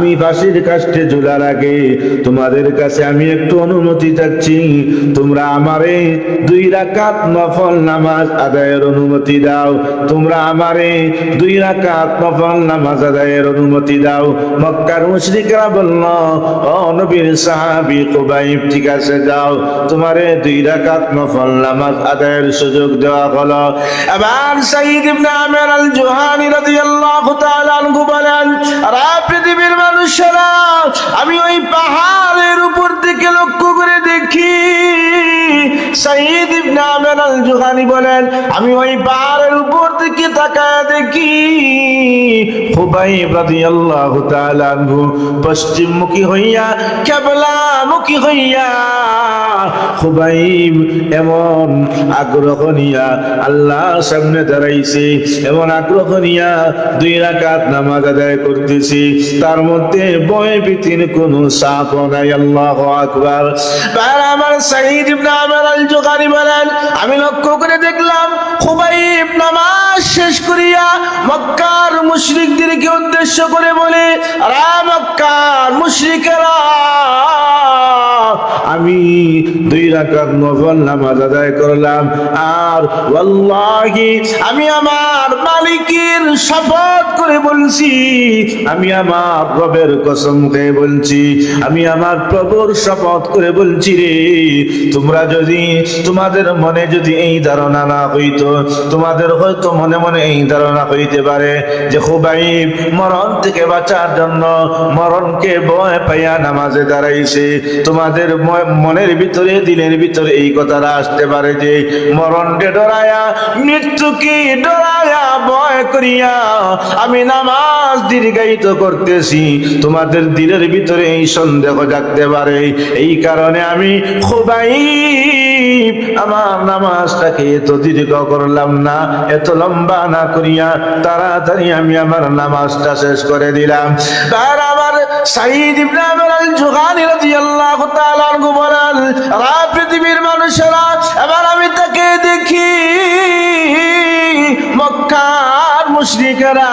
আমি ফাঁসির কাছে ঝুলার আগে তোমাদের কাছে আমি একটু অনুমতি চাচ্ছি। তোমরা আমারে দুই রাকাত নফল নামাজ আদায়ের অনুমতি দাও। তোমরা আমারে দুই রাকাত নফল নামাজ আদায়ের অনুমতি দাও। মক্কার মুশরিকরা বলল, ও নবীর সাহাবী কুবাইব, ঠিক আছে, যাও। তোমারে দুই রাকাত নফল নামাজ আদায়ের সুযোগ দেওয়া হলো। আবার সাইদ ইবনে আমির আল জুহানি রাদিয়াল্লাহু তাআলা আনহু বলেন, আর পৃথিবীর মানুষেরা আমি ওই পাহাড়ের উপর থেকে লক্ষ্য করে দেখি। সাইদ ইবনে আমির আল জুহানি বলেন, আমি ওই পাহাড়ের উপর দিকে তাকায় দেখি খুবাইব রাদিয়াল্লাহু তাআলা আনহু পশ্চিমমুখী হইয়া, কেবলামুখী হইয়া খুবাইব এমন আগ্রহ নিয়া আল্লাহর সামনে দাঁড়াইছে, এমন আগ্রহ নিয়া দুই রাকাত নামাজ আদায় করতেছি। তার মধ্যে বয় ভীতির কোন সাপ নাই, আল্লাহ আকবার। আমার সাইদ ইবনে আমির আল জোগারি বলেন। আমি লক্ষ্য করে দেখলাম খুবই নামাজ শেষ করিয়া মক্কার মুশরিকদেরকে উদ্দেশ্য করে বলে রা মক্কার মুশরিকেরা আমি দুই রাকাত নফল নামাজ আদায় করলাম। আর ওয়াল্লাহি, আমি আমার মালিকের শপথ করে বলছি, আমি আমার রবের কসম খেয়ে বলছি, আমি আমার প্রভুর শপথ করে বলছি রে, তোমরা যদি, তোমাদের মনে যদি এই ধারণা না হইতো, তোমাদের হয়তো মনে মনে এই ধারণা হইতে পারে যে খুবাইব মরণ থেকে বাঁচার জন্য মরণকে ভয় পাইয়া নামাজে দাঁড়াইছে। তোমাদের মনের ভিতরে দিনের ভিতরে এই কথাটা আসতে পারে যে, মরণকে ডরায়া, মৃত্যুকে ডরায়া ভয় করিয়া আমি নামাজ দীর্ঘায়িত করতেছি। তোমাদের দিলের ভিতরে এই সন্দেহ জাগতে পারে। এই কারণে আমি খুবাই আমার নামাজটাকে এত দীর্ঘ করলাম না, এত লম্বা না করিয়া তাড়াতাড়ি আমি আমার নামাজটা শেষ করে দিলাম। তার আবার সাইদ তাআলা আনহু রা পৃথিবীর মানুষেরা এবার আমি তাকে দেখি। মক্কার মুশরিকেরা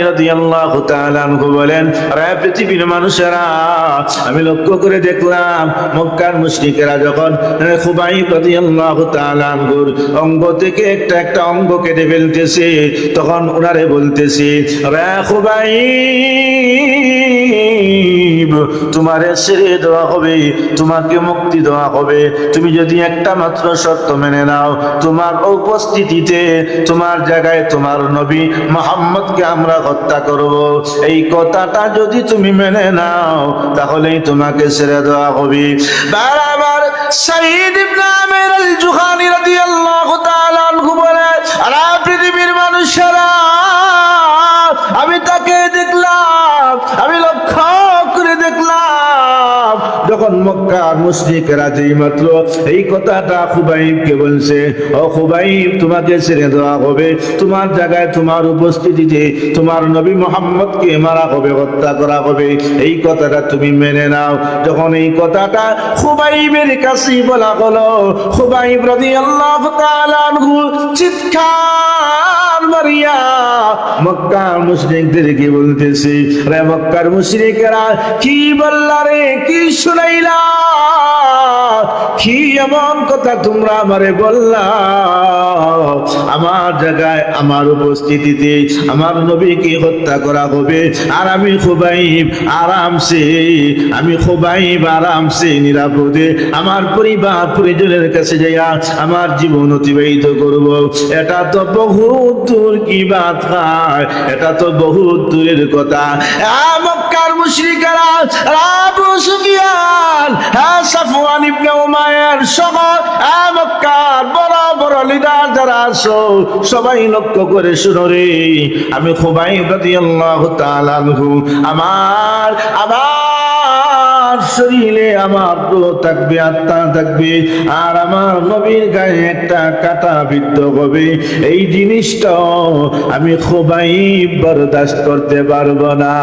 আমি লক্ষ্য করে দেখলাম, মক্কার মুশরিকেরা যখন খুবাই রাদিয়াল্লাহু অঙ্গ থেকে একটা একটা অঙ্গ কেটে ফেলতেছে, তখন ওনারে বলতেছে, রে খুবাইব তোমারে সেরে দেওয়া হবে, তোমাকে মুক্তি দেওয়া হবে। তুমি যদি একটা মাত্র শর্ত মেনে নাও, তোমার উপস্থিতিতে, তোমার জায়গায় তোমার নবী মোহাম্মদকে আমরা হত্যা করব। এই কথাটা যদি তুমি মেনে নাও, তাহলেই তোমাকে সেরে দেওয়া হবে। বারবার সাইদ মক্কার মুশরিকরা যেই মাত্র। এই কথাটা খুবাইবকে বলছে, ও খুবাইব, তোমাকে ছেড়ে দেওয়া হবে। তোমার জায়গায় তোমার উপস্থিতিতে তোমার নবী মোহাম্মদকে মারা হবে, হত্যা করা হবে। এই কথাটা তুমি মেনে নাও। যখন এই কথাটা খুবাইবের কাছে বলা হলো, খুবাইব রাদিয়াল্লাহু তাআলা চিৎকার মারিয়া মক্কার মুশরিকদেরকে বলতেছে? রে মক্কার মুশরিকেরা কি বললা রে কি শুনাইলা? কি এমন কথা তোমরা আমারে বললা। আমার জায়গায় আমার উপস্থিতিতে আমার নবীকে হত্যা করা হবে। আর আমি খুবাইব আরামসে আমি খুবাইব আরামসে নিরাপদে আমার পরিবার পরিজনের কাছে যাইয়া আমার জীবন অতিবাহিত করব। এটা তো বহুত দূর কি বাত হয় এটা তো বহুত দূরের কথা। আ, মক্কার মুশরিকেরা আবু সুফিয়ান হ্যাঁ সাফওয়ান ইবনে উমায়ের সহ আ, মক্কার বড় বড় লিডার যারা আছো সবাই লক্ষ্য করে শুনো রে। আমি খুবাই রাদিয়াল্লাহু তাআলা আমার আমার শরীরে আমার থাকবে আত্মা থাকবে আর আমার নবীর গায়ে একটা কাটা বিদ্ধ হবে। এই জিনিসটা আমি খুবাই বরদাস্ত করতে পারব না।